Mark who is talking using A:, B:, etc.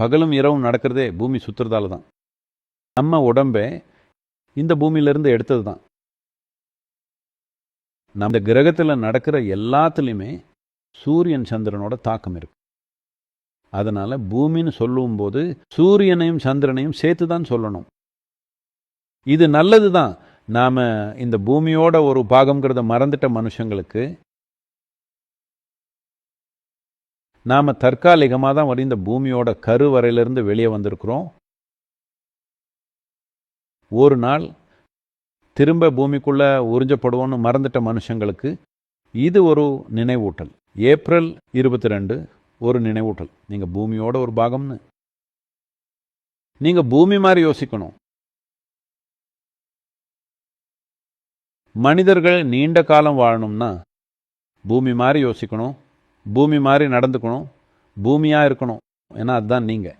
A: பகலும் இரவும் நடக்கிறதே பூமி சுற்றுறதால தான். நம்ம உடம்பே இந்த பூமியிலிருந்து எடுத்தது தான். நம்ம கிரகத்தில் நடக்கிற எல்லாத்துலேயுமே சூரியன் சந்திரனோட தாக்கம் இருக்கு. அதனால் பூமின்னு சொல்லும்போது சூரியனையும் சந்திரனையும் சேர்த்து தான் சொல்லணும். இது நல்லது தான் நாம் இந்த பூமியோட ஒரு பாகம்ங்கிறத மறந்துட்ட மனுஷங்களுக்கு நாம் தற்காலிகமாக தான் வரும் இந்த பூமியோட கருவறையிலிருந்து வெளியே வந்திருக்கிறோம். ஒரு நாள் திரும்ப பூமிக்குள்ளே உறிஞ்சப்படுவோன்னு மறந்துட்ட மனுஷங்களுக்கு இது ஒரு நினைவூட்டல். ஏப்ரல் இருபத்தி ரெண்டு ஒரு நினைவூட்டல். நீங்கள் பூமியோட ஒரு பாகம்னு. நீங்கள் பூமி மாதிரி யோசிக்கணும். மனிதர்கள் நீண்ட காலம் வாழணும்னா பூமி மாதிரி யோசிக்கணும். பூமி மாதிரி நடந்துக்கணும். பூமியாக இருக்கணும். ஏன்னா அதுதான் நீங்கள்